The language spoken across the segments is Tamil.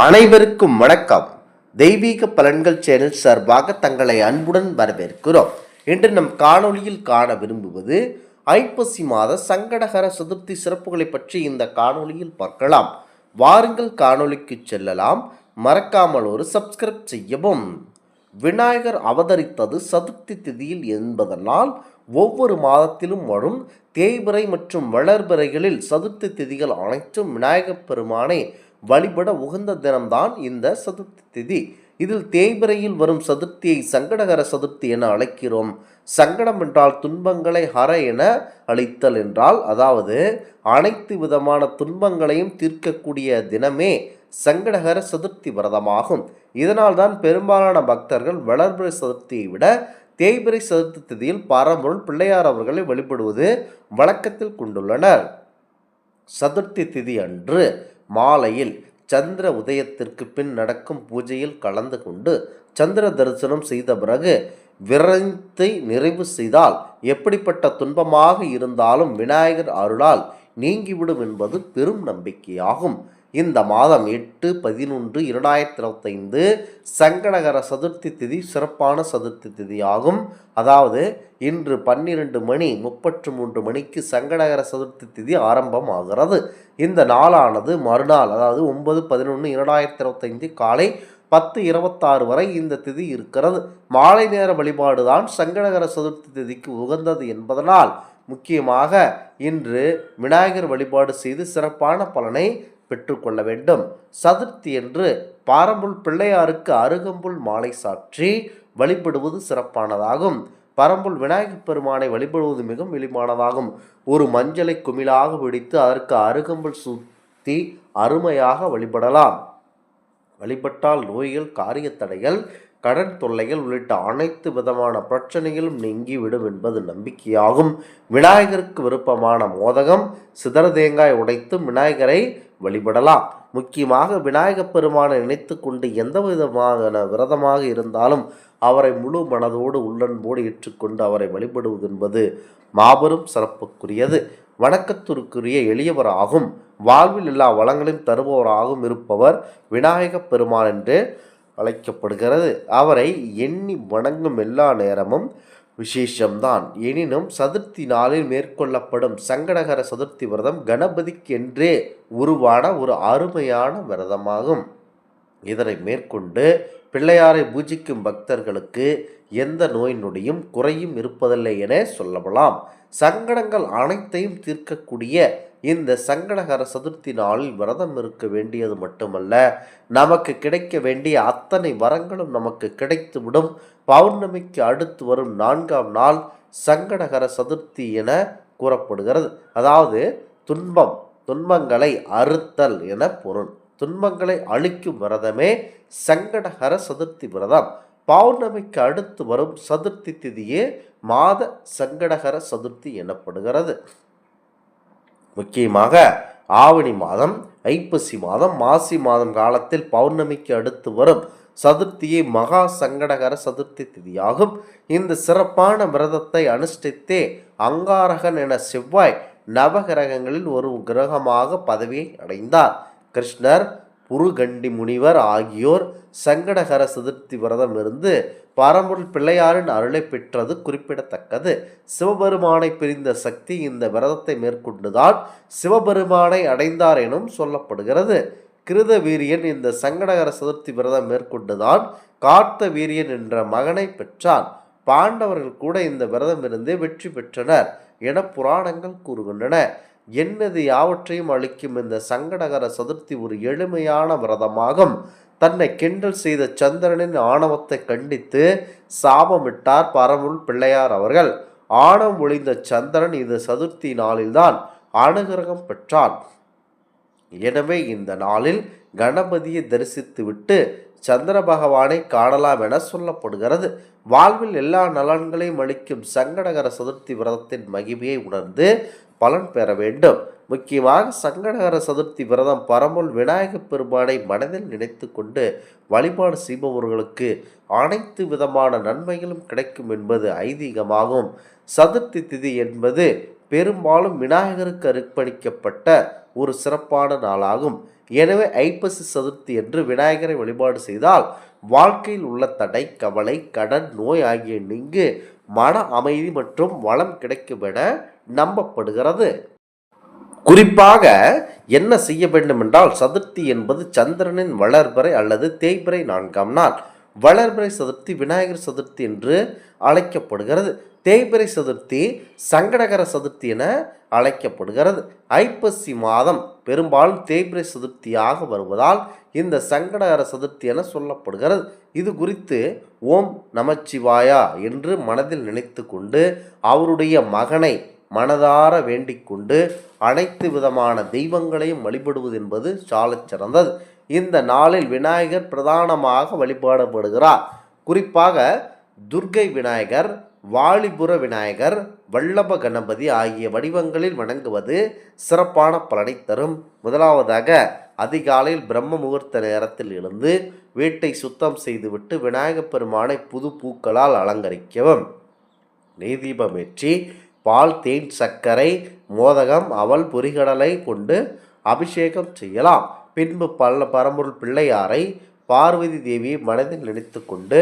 அனைவருக்கும் வணக்கம். தெய்வீக பலன்கள் சேனல் சார்பாக தங்களை அன்புடன் வரவேற்கிறோம். இன்று நம் காணொளியில் காண விரும்புவது ஐப்பசி மாத சங்கடகர சதுர்த்தி சிறப்புகளை பற்றி இந்த காணொளியில் பார்க்கலாம். வாருங்கள் காணொளிக்கு செல்லலாம். மறக்காமல் ஒரு சப்ஸ்கிரைப் செய்யவும். விநாயகர் அவதரித்தது சதுர்த்தி திதியில் என்பதனால் ஒவ்வொரு மாதத்திலும் வரும் தேய்பிறை மற்றும் வளர்பிறைகளில் சதுர்த்தி திதிகள் அனைத்தும் விநாயகப் பெருமானை வழிபட உகந்த தினம்தான் இந்த சதுர்த்தி திதி. இதில் தேய்பிறையில் வரும் சதுர்த்தியை சங்கடகர சதுர்த்தி என அழைக்கிறோம். சங்கடம் என்றால் துன்பங்களை ஹர என அளித்தல் என்றால் அதாவது அனைத்து விதமான துன்பங்களையும் தீர்க்கக்கூடிய தினமே சங்கடகர சதுர்த்தி விரதமாகும். இதனால் தான் பெரும்பாலான பக்தர்கள் வளர்பிறை சதுர்த்தியை விட தேய்பிறை சதுர்த்தி திதியில் பரம்பொருள் பிள்ளையார் அவர்களை வழிபடுவது வழக்கத்தில் கொண்டுள்ளனர். சதுர்த்தி திதி அன்று மாலையில் சந்திர உதயத்திற்கு பின் நடக்கும் பூஜையில் கலந்து கொண்டு சந்திர தரிசனம் செய்த பிறகு விரத்தை நிறைவு செய்தால் எப்படிப்பட்ட துன்பமாக இருந்தாலும் விநாயகர் அருளால் நீங்கிவிடும் என்பது பெரும் நம்பிக்கையாகும். இந்த மாதம் எட்டு பதினொன்று இரண்டாயிரத்தி இருபத்தைந்து சங்கடகர சதுர்த்தி திதி சிறப்பான சதுர்த்தி திதி ஆகும் அதாவது இன்று பன்னிரண்டு மணி முப்பத்து மூன்று மணிக்கு சங்கடகர சதுர்த்தி திதி ஆரம்பமாகிறது. இந்த நாளானது மறுநாள் அதாவது ஒன்பது பதினொன்று இரண்டாயிரத்தி இருபத்தைந்து காலை பத்து இருபத்தாறு வரை இந்த திதி இருக்கிறது. மாலை நேர வழிபாடு தான் சங்கடகர சதுர்த்தி திதிக்கு உகந்தது என்பதனால் முக்கியமாக இன்று விநாயகர் வழிபாடு செய்து சிறப்பான பலனை பெற்றுக்கொள்ள வேண்டும். சதுர்த்தி என்று பாரம்புல் பிள்ளையாருக்கு அருகம்புல் மாலை சாற்றி வழிபடுவது சிறப்பானதாகும். பரம்புல் விநாயகப் பெருமானை வழிபடுவது மிகவும் எளிமானதாகும் ஒரு மஞ்சளை குமிழாக பிடித்து அதற்கு அருகம்புல் சுத்தி அருமையாக வழிபடலாம். வழிபட்டால் நோய்கள் காரிய தடைகள் கடன் தொல்லைகள் உள்ளிட்ட அனைத்து விதமான பிரச்சனைகளும் நீங்கிவிடும் என்பது நம்பிக்கையாகும். விநாயகருக்கு விருப்பமான மோதகம் சிதற தேங்காய் உடைத்து விநாயகரை வழிபடலாம். முக்கியமாக விநாயகப் பெருமானை நினைத்து கொண்டு எந்த விதமான விரதமாக இருந்தாலும் அவரை முழு மனதோடு உள்ளன்போடு ஏற்றுக்கொண்டு அவரை வழிபடுவது என்பது மாபெரும் சிறப்புக்குரியது. வணக்கத்திற்குரிய எளியவராகும் வாழ்வில் எல்லா வளங்களையும் தருபவராகவும் இருப்பவர் விநாயகப் பெருமான் என்று அழைக்கப்படுகிறது. அவரை எண்ணி வணங்கும் எல்லா நேரமும் விசேஷம்தான். எனினும் சதுர்த்தி நாளில் மேற்கொள்ளப்படும் சங்கடகர சதுர்த்தி விரதம் கணபதிக்கென்றே உருவான ஒரு அருமையான விரதமாகும். இதனை மேற்கொண்டு பிள்ளையாரை பூஜிக்கும் பக்தர்களுக்கு எந்த நோய் நொடியும் குறையும் இருப்பதில்லை என சொல்லப்படலாம் சங்கடங்கள் அனைத்தையும் தீர்க்கக்கூடிய இந்த சங்கடகர சதுர்த்தி நாளில் விரதம் இருக்க வேண்டியது மட்டுமல்ல நமக்கு கிடைக்க வேண்டிய அத்தனை வரங்களும் நமக்கு கிடைத்துவிடும். பௌர்ணமிக்கு அடுத்து வரும் நான்காம் நாள் சங்கடகர சதுர்த்தி என கூறப்படுகிறது. அதாவது துன்பம் துன்பங்களை அறுத்தல் என பொருள். துன்பங்களை அழிக்கும் விரதமே சங்கடஹர சதுர்த்தி விரதம். பௌர்ணமிக்கு அடுத்து வரும் சதுர்த்தி திதியே மாத சங்கடகர சதுர்த்தி எனப்படுகிறது. முக்கியமாக ஆவணி மாதம் ஐப்பசி மாதம் மாசி மாதம் காலத்தில் பௌர்ணமிக்கு அடுத்து வரும் சதுர்த்தியை மகா சங்கடகர சதுர்த்தி திதியாகும். இந்த சிறப்பான விரதத்தை அனுஷ்டித்தே அங்காரகன் என செவ்வாய் நவகிரகங்களில் ஒரு கிரகமாக பதவியை அடைந்தார். கிருஷ்ணர் புருகண்டி முனிவர் ஆகியோர் சங்கடகர சதுர்த்தி விரதம் இருந்து பரம்பொருள் பிள்ளையாரின் அருளை பெற்றது குறிப்பிடத்தக்கது. சிவபெருமானை பிரிந்த சக்தி இந்த விரதத்தை மேற்கொண்டுதான் சிவபெருமானை அடைந்தார் எனும் சொல்லப்படுகிறது. கிருத வீரியன் இந்த சங்கடகர சதுர்த்தி விரதம் மேற்கொண்டுதான் கார்த்த வீரியன் என்ற மகனை பெற்றான். பாண்டவர்கள் கூட இந்த விரதம் இருந்து வெற்றி பெற்றனர் என புராணங்கள் கூறுகின்றன. என்னது யாவற்றையும் அளிக்கும் இந்த சங்கடகர சதுர்த்தி ஒரு எளிமையான விரதமாகும். தன்னை கிண்டல் செய்த சந்திரனின் ஆணவத்தை கண்டித்து சாபமிட்டார் பரமுள் பிள்ளையார் அவர்கள். ஆணவம் ஒளிந்த சந்திரன் இந்த சதுர்த்தி நாளில்தான் அனுகிரகம் பெற்றான். எனவே இந்த நாளில் கணபதியை தரிசித்துவிட்டு சந்திர பகவானை காணலாம் என சொல்லப்படுகிறது. வாழ்வில் எல்லா நலன்களையும் அளிக்கும் சங்கடகர சதுர்த்தி விரதத்தின் மகிமையை உணர்ந்து பலன் பெற வேண்டும். முக்கியமாக சங்கடகர சதுர்த்தி விரதம் பரமுல் விநாயகப் பெருமானை மனதில் நினைத்து கொண்டு வழிபாடு செய்பவர்களுக்கு அனைத்து விதமான நன்மைகளும் கிடைக்கும் என்பது ஐதீகமாகும். சதுர்த்தி திதி என்பது பெரும்பாலும் விநாயகருக்கு அர்ப்பணிக்கப்பட்ட ஒரு சிறப்பான நாளாகும். எனவே ஐப்பசி சதுர்த்தி என்று விநாயகரை வழிபாடு செய்தால் வாழ்க்கையில் உள்ள தடை கவலை கடன் நோய் ஆகிய நீங்கு மன அமைதி மற்றும் வளம் கிடைக்கும் என நம்பப்படுகிறது. குறிப்பாக என்ன செய்ய வேண்டும் என்றால் சதுர்த்தி என்பது சந்திரனின் வளர்பிறை அல்லது தேய்பிறை நான்காம் நாள். வளர்பிறை சதுர்த்தி விநாயகர் சதுர்த்தி என்று அழைக்கப்படுகிறது. தேய்பிறை சதுர்த்தி சங்கடகர சதுர்த்தி என அழைக்கப்படுகிறது. ஐப்பசி மாதம் பெரும்பாலும் தேய்பிறை சதுர்த்தியாக வருவதால் இந்த சங்கடகர சதுர்த்தி என சொல்லப்படுகிறது. இது குறித்து ஓம் நமச்சிவாயா என்று மனதில் நினைத்து கொண்டு அவருடைய மகனை மனதார வேண்டிக் கொண்டு அனைத்து விதமான தெய்வங்களையும் வழிபடுவது என்பது சாலச் சிறந்தது. இந்த நாளில் விநாயகர் பிரதானமாக வழிபாடப்படுகிறார். குறிப்பாக துர்க்கை விநாயகர் வாலிபுர விநாயகர் வல்லப கணபதி ஆகிய வடிவங்களில் வணங்குவது சிறப்பான பலனை தரும். முதலாவதாக அதிகாலையில் பிரம்ம முகூர்த்த நேரத்தில் எழுந்து வீட்டை சுத்தம் செய்துவிட்டு விநாயகப் பெருமானை புது பூக்களால் அலங்கரிக்கவும். நெய்தீபமேற்றி பால் தேன் சர்க்கரை மோதகம் அவல் பொறிகடலை கொண்டு அபிஷேகம் செய்யலாம். பின்பு பல்ல பரம்பொருள் பிள்ளையாரை பார்வதி தேவியை மனதில் நினைத்து கொண்டு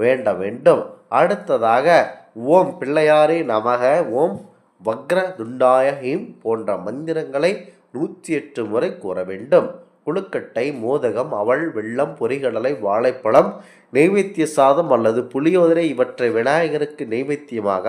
வேண்ட வேண்டும். அடுத்ததாக ஓம் பிள்ளையாரே நமக ஓம் வக்ர துண்டாய ஹீம் போன்ற மந்திரங்களை நூற்றி எட்டு முறை கூற வேண்டும். குழுக்கட்டை மோதகம் அவள் வெள்ளம் பொரிகடலை வாழைப்பழம் நெய்வேத்திய சாதம் அல்லது புளியோதரை இவற்றை விநாயகருக்கு நெய்வேத்தியமாக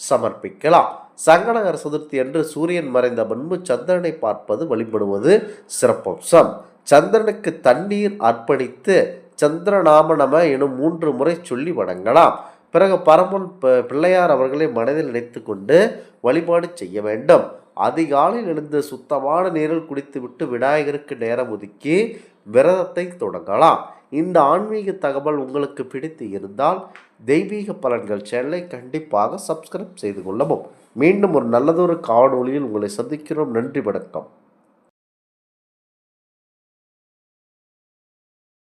சமர்ப்பிக்கலாம். சங்கடகர சதுர்த்தி அன்று சூரியன் மறைந்த முன்பு சந்திரனை பார்ப்பது வழிபடுவது சிறப்பம்சம். சந்திரனுக்கு தண்ணீர் அர்ப்பணித்து சந்திரநாம நம எனும் மூன்று முறை சொல்லி வணங்கலாம். பிறகு பரமன் பிள்ளையார் அவர்களை மனதில் நினைத்து கொண்டு வழிபாடு செய்ய வேண்டும். அதிகாலையில் எழுந்து சுத்தமான நீரில் குடித்துவிட்டு விநாயகருக்கு நேரம் ஒதுக்கி விரதத்தை தொடங்கலாம். இந்த ஆன்மீக தகவல் உங்களுக்கு பிடித்து இருந்தால் தெய்வீக பலன்கள் சேனலை கண்டிப்பாக சப்ஸ்கிரைப் செய்து கொள்ளவும். மீண்டும் ஒரு நல்லதொரு காணொளியில் உங்களை சந்திக்கிறோம். நன்றி வணக்கம்.